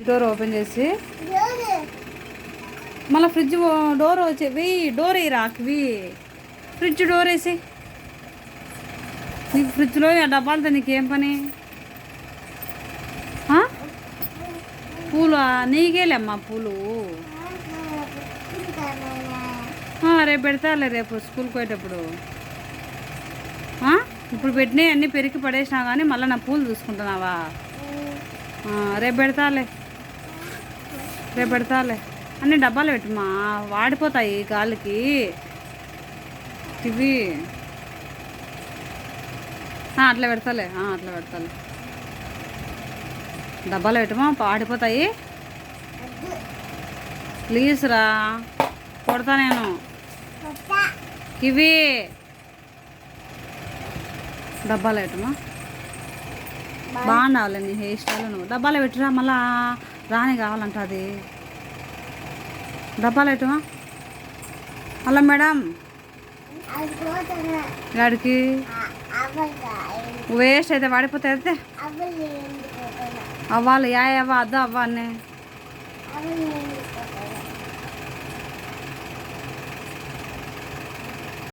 Door open చేసి. మళ్ళీ fridge door వచ్చే వెయ్యి డోర్ వేయి రాకివి ఫ్రిడ్జ్ డోర్ వేసి. నీకు ఫ్రిడ్జ్లో ఆ డబ్బాలతో నీకేం పని? పూలు నీకేలేమ్మా పూలు? రేపు పెడతాలే రేపు స్కూల్కి పోయేటప్పుడు. ఇప్పుడు పెట్టినవి అన్నీ పెరిగి పడేసినా కానీ మళ్ళీ నా పూలు చూసుకుంటున్నావా? రేపు పెడతాలే రేపు పెడతాలే. అన్ని డబ్బాలు పెట్టుమా వాడిపోతాయి గాలికి. ఇవి. అట్లా పెడతాలే. అట్లా పెడతాలే. డబ్బాలు పెట్టమా వాడిపోతాయి. ప్లీజ్ రా. కొడతా నేను. ఇవి. డబ్బాలు పెట్టమా బాగుండాలి నీ హెయిర్ స్టైల్ నువ్వు డబ్బాలు పెట్టురా మళ్ళా రాని కావాలంట అది. డబ్బాలు పెట్టమా? Hello madam. గాడికి. వేస్ట్ అయితే వాడిపోతాయి అయితే. అవ్వాలి యా అవ్వ అద్దా అవ్వ అన్నీ.